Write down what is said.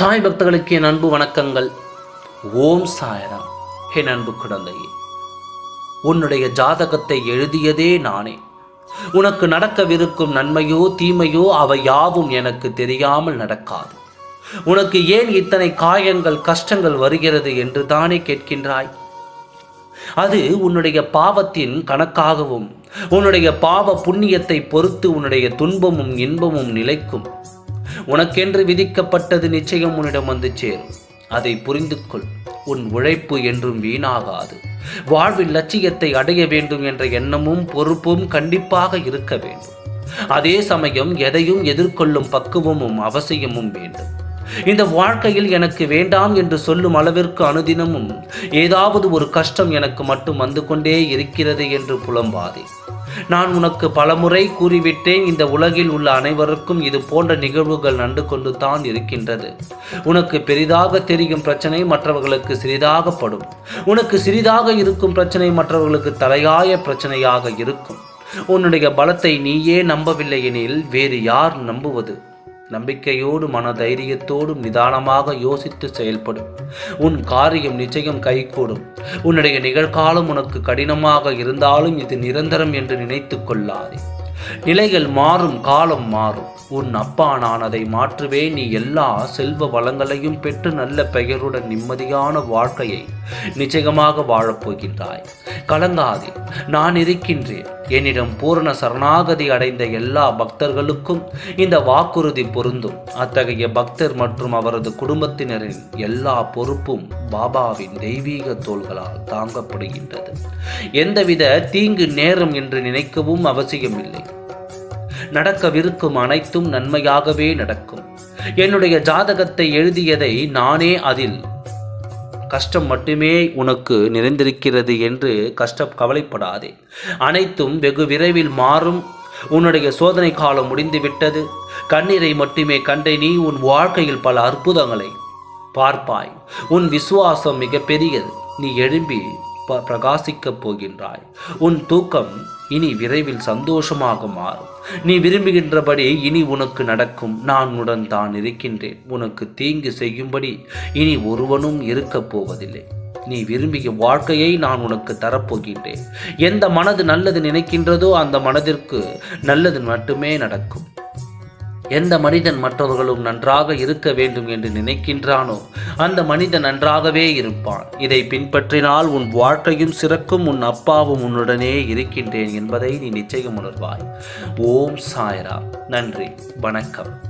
சாய் பக்தர்களுக்கு என் அன்பு வணக்கங்கள். ஓம் சாயராம். என் அன்பு குழந்தையே உன்னுடைய ஜாதகத்தை எழுதியதே நானே. உனக்கு நடக்கவிருக்கும் நன்மையோ தீமையோ அவை யாவும் எனக்கு தெரியாமல் நடக்காது. உனக்கு ஏன் இத்தனை காயங்கள் கஷ்டங்கள் வருகிறது என்று தானே கேட்கின்றாய்? அது உன்னுடைய பாவத்தின் கணக்காகவும் உன்னுடைய பாவ புண்ணியத்தை பொறுத்து உன்னுடைய துன்பமும் இன்பமும் நிலைக்கும். உனக்கென்று விதிக்கப்பட்டது நிச்சயம் உன்னிடம் வந்து சேரும். அதை புரிந்து கொள் உன் உழைப்பு என்றும் வீணாகாது. வாழ்வில் லட்சியத்தை அடைய வேண்டும் என்ற எண்ணமும் பொறுப்பும் கண்டிப்பாக இருக்க வேண்டும். அதே சமயம் எதையும் எதிர்கொள்ளும் பக்குவமும் அவசியமும் வேண்டும். இந்த வாழ்க்கையில் எனக்கு வேண்டாம் என்று சொல்லும் அளவிற்கு அனுதினமும் ஏதாவது ஒரு கஷ்டம் எனக்கு மட்டும் வந்து கொண்டே இருக்கிறது என்று புலம்பாதே. நான் உனக்கு பலமுறை கூறிவிட்டேன். இந்த உலகில் உள்ள அனைவருக்கும் இது போன்ற நிகழ்வுகள் நண்டு கொண்டு தான் இருக்கின்றது. உனக்கு பெரிதாக தெரியும் பிரச்சனை மற்றவர்களுக்கு சிறிதாகப்படும் உனக்கு சிறிதாக இருக்கும் பிரச்சனை மற்றவர்களுக்கு தலையாய பிரச்சனையாக இருக்கும். உன்னுடைய பலத்தை நீயே நம்பவில்லை எனில் வேறு யார் நம்புவது? நம்பிக்கையோடு மன தைரியத்தோடும் நிதானமாக யோசித்து செயல்படும் உன் காரியம் நிச்சயம் கைகூடும். உன்னுடைய நிகழ்காலம் உனக்கு கடினமாக இருந்தாலும் இது நிரந்தரம் என்று நினைத்து கொள்ளாதே. நிலைகள் மாறும் காலம் மாறும். உன் அப்பா நான் அதை மாற்றுவே. நீ எல்லா செல்வ வளங்களையும் பெற்று நல்ல பெயருடன் நிம்மதியான வாழ்க்கையை நிச்சயமாக வாழப்போகின்றாய். கலங்காதே. நான் இருக்கின்றேன். என்னிடம் பூரண சரணாகதி அடைந்த எல்லா பக்தர்களுக்கும் இந்த வாக்குறுதி பொருந்தும். அத்தகைய பக்தர் மற்றும் அவரது குடும்பத்தினரின் எல்லா பொறுப்பும் பாபாவின் தெய்வீக தோள்களால் தாங்கப்படுகின்றது. எந்தவித தீங்கு நேரம் என்று நினைக்கவும் அவசியமில்லை. நடக்கவிருக்கும் அனைத்தும் நன்மையாகவே நடக்கும். என்னுடைய ஜாதகத்தை எழுதியதை நானே அதில் கஷ்டம் மட்டுமே உனக்கு நிறைந்திருக்கிறது என்று கஷ்டம் கவலைப்படாதே. அனைத்தும் வெகு விரைவில் மாறும். உன்னுடைய சோதனை காலம் முடிந்துவிட்டது கண்ணீரை மட்டுமே கண்டே நீ உன் வாழ்க்கையில் பல அற்புதங்களை பார்ப்பாய். உன் விசுவாசம் மிக பெரியது நீ எழும்பி ப- பிரகாசிக்கப் போகின்றாய். உன் தூக்கம் இனி விரைவில் சந்தோஷமாக மாறும் நீ விரும்புகின்றபடி இனி உனக்கு நடக்கும். நான் உடன் தான் இருக்கின்றேன். உனக்கு தீங்கு செய்யும்படி இனி ஒருவனும் இருக்கப் போவதில்லை. நீ விரும்பிய வாழ்க்கையை நான் உனக்கு தரப்போகின்றேன். எந்த மனது நல்லது நினைக்கின்றதோ அந்த மனதிற்கு நல்லது மட்டுமே நடக்கும். எந்த மனிதன் மற்றவர்களும் நன்றாக இருக்க வேண்டும் என்று நினைக்கின்றானோ அந்த மனிதன் நன்றாகவே இருப்பான். இதை பின்பற்றினால் உன் வாழ்க்கையும் சிறக்கும் உன் அப்பாவும் உன்னுடனே இருக்கின்றேன் என்பதை நீ நிச்சயம் உணர்வாய். ஓம் சாய்ரா நன்றி. வணக்கம்.